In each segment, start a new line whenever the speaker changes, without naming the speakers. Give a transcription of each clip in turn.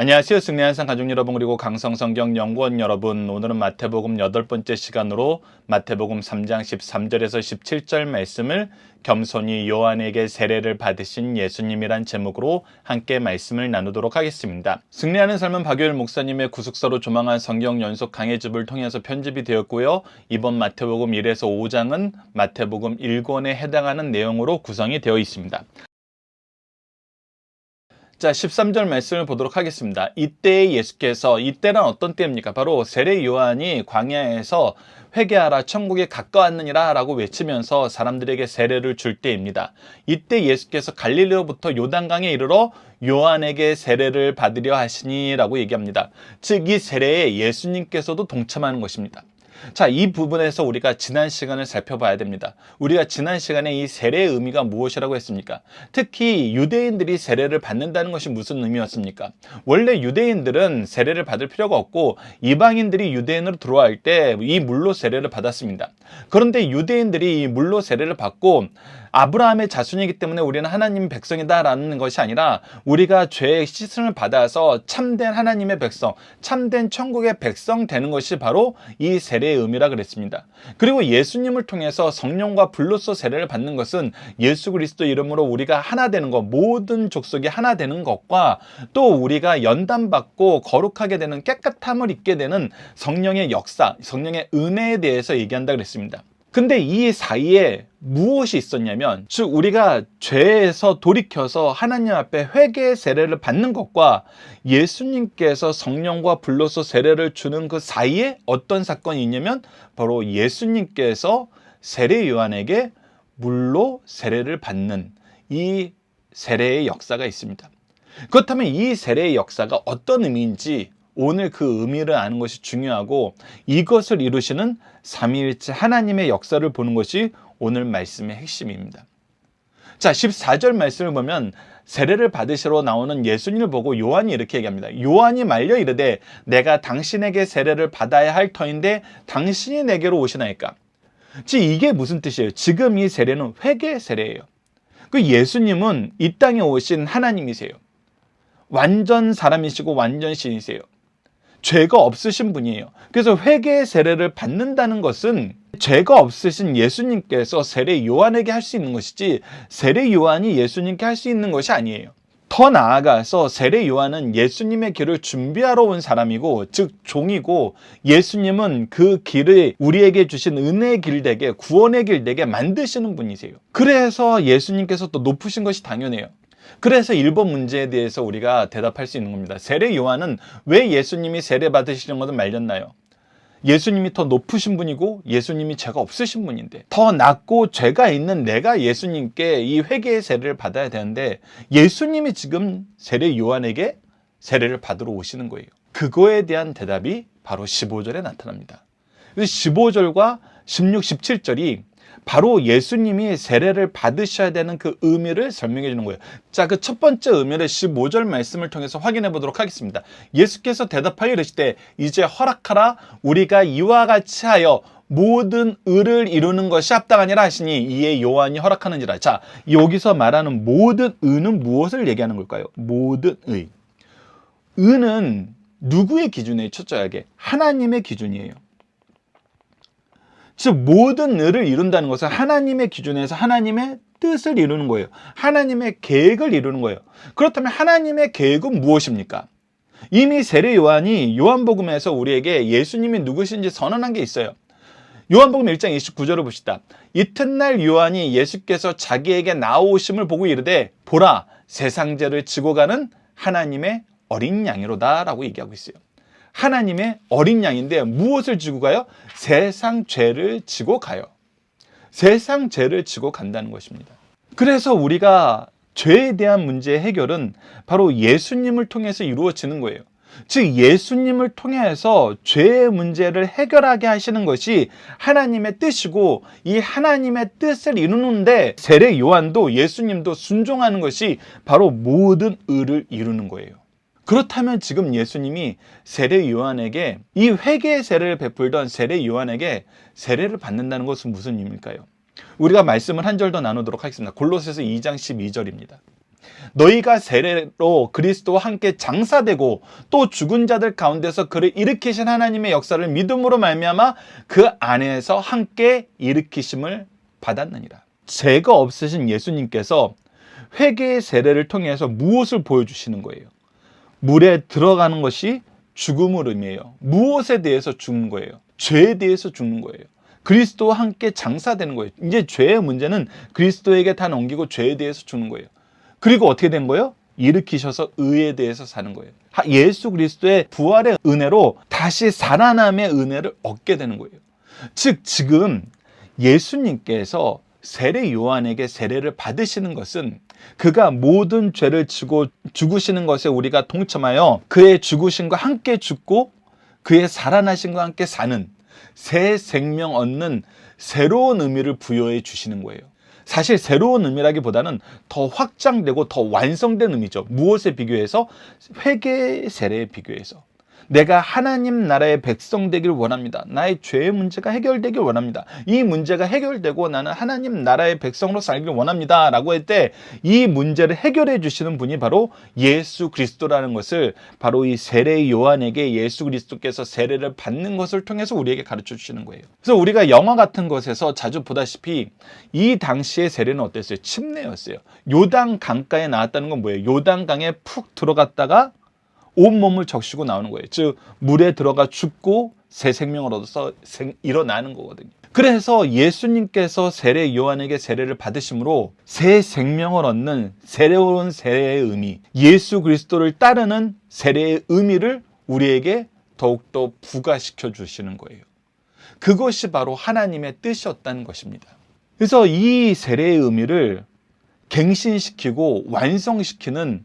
안녕하세요. 승리 한 상 가족 여러분 그리고 강성성경 연구원 여러분. 오늘은 마태복음 여덟 번째 시간으로 마태복음 3장 13절에서 17절 말씀을 겸손히 요한에게 세례를 받으신 예수님이란 제목으로 함께 말씀을 나누도록 하겠습니다. 승리하는 삶은 박요일 목사님의 구숙사로 조망한 성경 연속 강해집을 통해서 편집이 되었고요. 이번 마태복음 1에서 5장은 마태복음 1권에 해당하는 내용으로 구성이 되어 있습니다. 자, 13절 말씀을 보도록 하겠습니다. 이때 예수께서 이때란 어떤 때입니까? 바로 세례 요한이 광야에서 회개하라 천국에 가까웠느니라 라고 외치면서 사람들에게 세례를 줄 때입니다. 이때 예수께서 갈릴리로부터 요단강에 이르러 요한에게 세례를 받으려 하시니라고 얘기합니다. 즉 이 세례에 예수님께서도 동참하는 것입니다. 자, 이 부분에서 우리가 지난 시간을 살펴봐야 됩니다. 우리가 지난 시간에 이 세례의 의미가 무엇이라고 했습니까? 특히 유대인들이 세례를 받는다는 것이 무슨 의미였습니까? 원래 유대인들은 세례를 받을 필요가 없고 이방인들이 유대인으로 들어갈 때이 물로 세례를 받았습니다. 그런데 유대인들이 이 물로 세례를 받고 아브라함의 자손이기 때문에 우리는 하나님 백성이다라는 것이 아니라 우리가 죄의 씻음을 받아서 참된 하나님의 백성, 참된 천국의 백성 되는 것이 바로 이 세례의 의미라 그랬습니다. 그리고 예수님을 통해서 성령과 불로서 세례를 받는 것은 예수 그리스도 이름으로 우리가 하나 되는 것, 모든 족속이 하나 되는 것과 또 우리가 연단받고 거룩하게 되는 깨끗함을 입게 되는 성령의 역사, 성령의 은혜에 대해서 얘기한다 그랬습니다. 근데 이 사이에 무엇이 있었냐면, 즉, 우리가 죄에서 돌이켜서 하나님 앞에 회개의 세례를 받는 것과 예수님께서 성령과 불로서 세례를 주는 그 사이에 어떤 사건이 있냐면, 바로 예수님께서 세례 요한에게 물로 세례를 받는 이 세례의 역사가 있습니다. 그렇다면 이 세례의 역사가 어떤 의미인지 오늘 그 의미를 아는 것이 중요하고 이것을 이루시는 삼위일체 하나님의 역사를 보는 것이 오늘 말씀의 핵심입니다. 자, 14절 말씀을 보면 세례를 받으시러 나오는 예수님을 보고 요한이 이렇게 얘기합니다. 요한이 말려 이르되 내가 당신에게 세례를 받아야 할 터인데 당신이 내게로 오시나이까? 즉 이게 무슨 뜻이에요? 지금 이 세례는 회개 세례예요. 그 예수님은 이 땅에 오신 하나님이세요. 완전 사람이시고 완전 신이세요. 죄가 없으신 분이에요. 그래서 회개의 세례를 받는다는 것은 죄가 없으신 예수님께서 세례 요한에게 할 수 있는 것이지 세례 요한이 예수님께 할 수 있는 것이 아니에요. 더 나아가서 세례 요한은 예수님의 길을 준비하러 온 사람이고 즉 종이고 예수님은 그 길을 우리에게 주신 은혜의 길 되게 구원의 길 되게 만드시는 분이세요. 그래서 예수님께서 또 높으신 것이 당연해요. 그래서 1번 문제에 대해서 우리가 대답할 수 있는 겁니다. 세례 요한은 왜 예수님이 세례 받으시는 것을 말렸나요? 예수님이 더 높으신 분이고 예수님이 죄가 없으신 분인데 더 낮고 죄가 있는 내가 예수님께 이 회개의 세례를 받아야 되는데 예수님이 지금 세례 요한에게 세례를 받으러 오시는 거예요. 그거에 대한 대답이 바로 15절에 나타납니다. 15절과 16, 17절이 바로 예수님이 세례를 받으셔야 되는 그 의미를 설명해 주는 거예요. 자, 그 첫 번째 의미를 15절 말씀을 통해서 확인해 보도록 하겠습니다. 예수께서 대답하여 이르시되 이제 허락하라 우리가 이와 같이 하여 모든 의를 이루는 것이 합당하니라 하시니 이에 요한이 허락하는지라. 자, 여기서 말하는 모든 의는 무엇을 얘기하는 걸까요? 모든 의. 의는 누구의 기준에 첫째하게 하나님의 기준이에요. 즉 모든 의를 이룬다는 것은 하나님의 기준에서 하나님의 뜻을 이루는 거예요. 하나님의 계획을 이루는 거예요. 그렇다면 하나님의 계획은 무엇입니까? 이미 세례 요한이 요한복음에서 우리에게 예수님이 누구신지 선언한 게 있어요. 요한복음 1장 29절을 봅시다. 이튿날 요한이 예수께서 자기에게 나오심을 보고 이르되 보라 세상죄를 지고 가는 하나님의 어린 양이로다라고 얘기하고 있어요. 하나님의 어린 양인데 무엇을 지고 가요? 세상 죄를 지고 가요. 세상 죄를 지고 간다는 것입니다. 그래서 우리가 죄에 대한 문제의 해결은 바로 예수님을 통해서 이루어지는 거예요. 즉 예수님을 통해서 죄의 문제를 해결하게 하시는 것이 하나님의 뜻이고 이 하나님의 뜻을 이루는데 세례 요한도 예수님도 순종하는 것이 바로 모든 의를 이루는 거예요. 그렇다면 지금 예수님이 세례 요한에게 이 회개의 세례를 베풀던 세례 요한에게 세례를 받는다는 것은 무슨 의미일까요? 우리가 말씀을 한 절 더 나누도록 하겠습니다. 골로새서 2장 12절입니다. 너희가 세례로 그리스도와 함께 장사되고 또 죽은 자들 가운데서 그를 일으키신 하나님의 역사를 믿음으로 말미암아 그 안에서 함께 일으키심을 받았느니라. 죄가 없으신 예수님께서 회개의 세례를 통해서 무엇을 보여주시는 거예요? 물에 들어가는 것이 죽음을 의미해요. 무엇에 대해서 죽는 거예요? 죄에 대해서 죽는 거예요. 그리스도와 함께 장사되는 거예요. 이제 죄의 문제는 그리스도에게 다 넘기고 죄에 대해서 죽는 거예요. 그리고 어떻게 된 거예요? 일으키셔서 의에 대해서 사는 거예요. 예수 그리스도의 부활의 은혜로 다시 살아남의 은혜를 얻게 되는 거예요. 즉 지금 예수님께서 세례 요한에게 세례를 받으시는 것은 그가 모든 죄를 지고 죽으시는 것에 우리가 동참하여 그의 죽으심과 함께 죽고 그의 살아나심과 함께 사는 새 생명 얻는 새로운 의미를 부여해 주시는 거예요. 사실 새로운 의미라기보다는 더 확장되고 더 완성된 의미죠. 무엇에 비교해서 회개 세례에 비교해서 내가 하나님 나라의 백성 되길 원합니다. 나의 죄의 문제가 해결되길 원합니다. 이 문제가 해결되고 나는 하나님 나라의 백성으로 살길 원합니다. 라고 할 때 이 문제를 해결해 주시는 분이 바로 예수 그리스도라는 것을 바로 이 세례 요한에게 예수 그리스도께서 세례를 받는 것을 통해서 우리에게 가르쳐 주시는 거예요. 그래서 우리가 영화 같은 것에서 자주 보다시피 이 당시의 세례는 어땠어요? 침례였어요. 요단 강가에 나왔다는 건 뭐예요? 요단 강에 푹 들어갔다가 온몸을 적시고 나오는 거예요. 즉 물에 들어가 죽고 새 생명을 얻어서 생, 일어나는 거거든요. 그래서 예수님께서 세례 요한에게 세례를 받으심으로 새 생명을 얻는 새로운 세례의 의미, 예수 그리스도를 따르는 세례의 의미를 우리에게 더욱더 부가시켜 주시는 거예요. 그것이 바로 하나님의 뜻이었다는 것입니다. 그래서 이 세례의 의미를 갱신시키고 완성시키는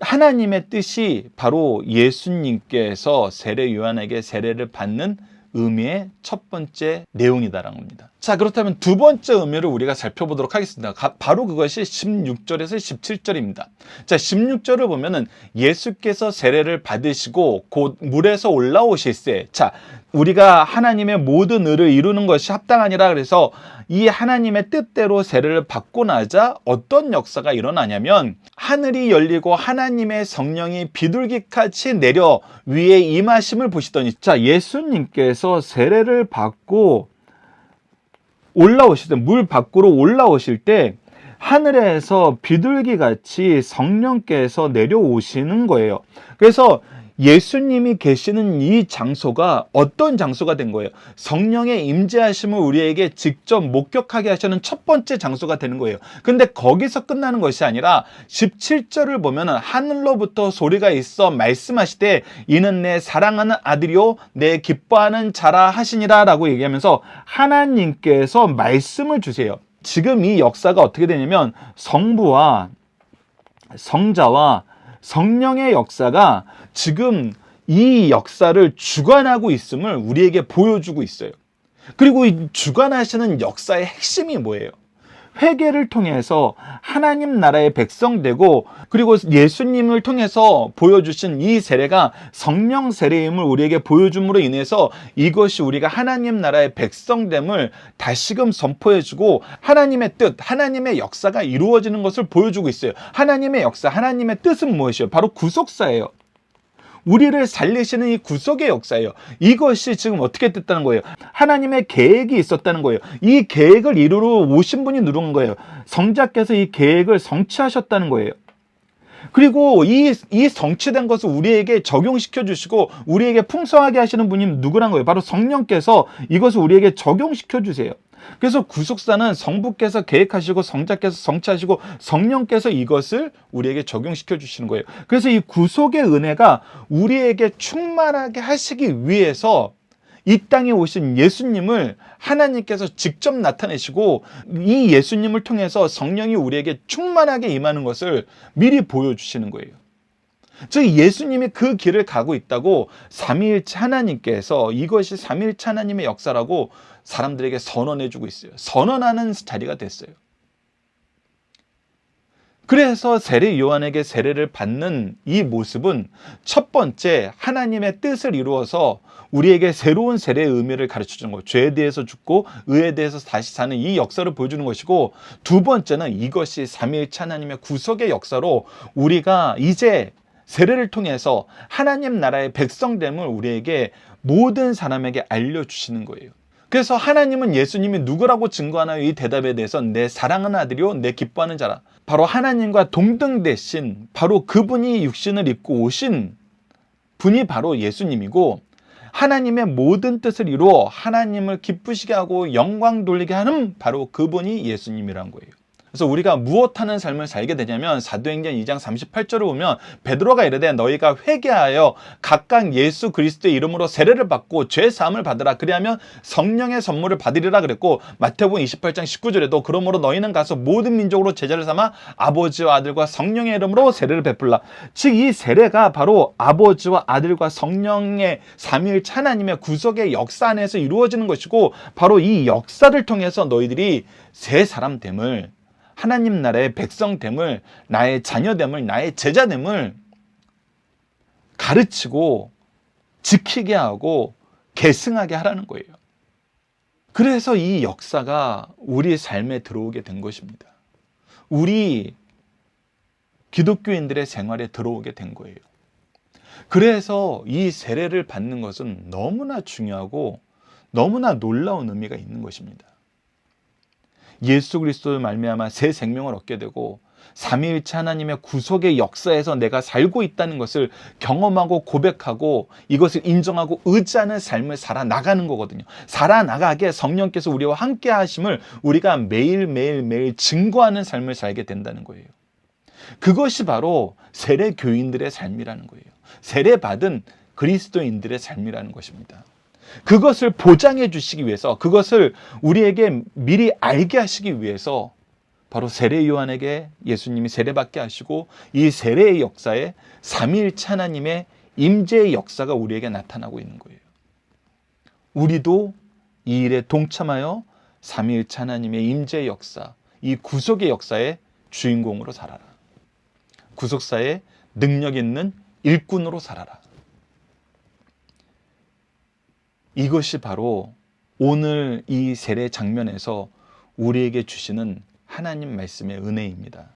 하나님의 뜻이 바로 예수님께서 세례 요한에게 세례를 받는 의미의 첫 번째 내용이다라는 겁니다. 자, 그렇다면 두 번째 의미를 우리가 살펴보도록 하겠습니다. 가, 바로 그것이 16절에서 17절입니다. 자, 16절을 보면은 예수께서 세례를 받으시고 곧 물에서 올라오실세. 자, 우리가 하나님의 모든 의를 이루는 것이 합당하니라 그래서 이 하나님의 뜻대로 세례를 받고 나자 어떤 역사가 일어나냐면 하늘이 열리고 하나님의 성령이 비둘기같이 내려 위에 임하심을 보시더니 자 예수님께서 세례를 받고 올라오실 때 물 밖으로 올라오실 때 하늘에서 비둘기 같이 성령께서 내려오시는 거예요. 그래서 예수님이 계시는 이 장소가 어떤 장소가 된 거예요? 성령의 임재하심을 우리에게 직접 목격하게 하시는 첫 번째 장소가 되는 거예요. 근데 거기서 끝나는 것이 아니라 17절을 보면은 하늘로부터 소리가 있어 말씀하시되 이는 내 사랑하는 아들이요 내 기뻐하는 자라 하시니라 라고 얘기하면서 하나님께서 말씀을 주세요. 지금 이 역사가 어떻게 되냐면 성부와 성자와 성령의 역사가 지금 이 역사를 주관하고 있음을 우리에게 보여주고 있어요. 그리고 이 주관하시는 역사의 핵심이 뭐예요? 회개를 통해서 하나님 나라의 백성 되고 그리고 예수님을 통해서 보여주신 이 세례가 성령 세례임을 우리에게 보여줌으로 인해서 이것이 우리가 하나님 나라의 백성됨을 다시금 선포해주고 하나님의 뜻, 하나님의 역사가 이루어지는 것을 보여주고 있어요. 하나님의 역사, 하나님의 뜻은 무엇이에요? 바로 구속사예요. 우리를 살리시는 이 구속의 역사예요. 이것이 지금 어떻게 됐다는 거예요? 하나님의 계획이 있었다는 거예요. 이 계획을 이루러 오신 분이 누른 거예요. 성자께서 이 계획을 성취하셨다는 거예요. 그리고 이, 이 성취된 것을 우리에게 적용시켜 주시고 우리에게 풍성하게 하시는 분이 누구란 거예요? 바로 성령께서 이것을 우리에게 적용시켜 주세요. 그래서 구속사는 성부께서 계획하시고 성자께서 성취하시고 성령께서 이것을 우리에게 적용시켜 주시는 거예요. 그래서 이 구속의 은혜가 우리에게 충만하게 하시기 위해서 이 땅에 오신 예수님을 하나님께서 직접 나타내시고 이 예수님을 통해서 성령이 우리에게 충만하게 임하는 것을 미리 보여주시는 거예요. 즉 예수님이 그 길을 가고 있다고 삼위일체 하나님께서 이것이 삼위일체 하나님의 역사라고 사람들에게 선언해 주고 있어요. 선언하는 자리가 됐어요. 그래서 세례 요한에게 세례를 받는 이 모습은 첫 번째 하나님의 뜻을 이루어서 우리에게 새로운 세례의 의미를 가르쳐 주는 것. 죄에 대해서 죽고 의에 대해서 다시 사는 이 역사를 보여주는 것이고 두 번째는 이것이 삼위일체 하나님의 구속의 역사로 우리가 이제 세례를 통해서 하나님 나라의 백성됨을 우리에게 모든 사람에게 알려주시는 거예요. 그래서 하나님은 예수님이 누구라고 증거하나요? 이 대답에 대해서 내 사랑하는 아들이요, 내 기뻐하는 자라. 바로 하나님과 동등되신 바로 그분이 육신을 입고 오신 분이 바로 예수님이고 하나님의 모든 뜻을 이루어 하나님을 기쁘시게 하고 영광 돌리게 하는 바로 그분이 예수님이란 거예요. 그래서 우리가 무엇하는 삶을 살게 되냐면 사도행전 2장 38절을 보면 베드로가 이르되 너희가 회개하여 각각 예수 그리스도의 이름으로 세례를 받고 죄 사함을 받으라. 그리하면 성령의 선물을 받으리라 그랬고 마태복음 28장 19절에도 그러므로 너희는 가서 모든 민족으로 제자를 삼아 아버지와 아들과 성령의 이름으로 세례를 베풀라. 즉 이 세례가 바로 아버지와 아들과 성령의 삼위일체 하나님의 구속의 역사 안에서 이루어지는 것이고 바로 이 역사를 통해서 너희들이 새 사람 됨을 하나님 나라의 백성됨을 나의 자녀됨을 나의 제자됨을 가르치고 지키게 하고 계승하게 하라는 거예요. 그래서 이 역사가 우리 삶에 들어오게 된 것입니다. 우리 기독교인들의 생활에 들어오게 된 거예요. 그래서 이 세례를 받는 것은 너무나 중요하고 너무나 놀라운 의미가 있는 것입니다. 예수 그리스도를 말미암아 새 생명을 얻게 되고 삼위일체 하나님의 구속의 역사에서 내가 살고 있다는 것을 경험하고 고백하고 이것을 인정하고 의지하는 삶을 살아 나가는 거거든요. 살아 나가게 성령께서 우리와 함께 하심을 우리가 매일매일 매일 증거하는 삶을 살게 된다는 거예요. 그것이 바로 세례 교인들의 삶이라는 거예요. 세례 받은 그리스도인들의 삶이라는 것입니다. 그것을 보장해 주시기 위해서 그것을 우리에게 미리 알게 하시기 위해서 바로 세례 요한에게 예수님이 세례받게 하시고 이 세례의 역사에 삼위일체 하나님의 임재의 역사가 우리에게 나타나고 있는 거예요. 우리도 이 일에 동참하여 삼위일체 하나님의 임재의 역사, 이 구속의 역사의 주인공으로 살아라. 구속사의 능력 있는 일꾼으로 살아라. 이것이 바로 오늘 이 세례 장면에서 우리에게 주시는 하나님 말씀의 은혜입니다.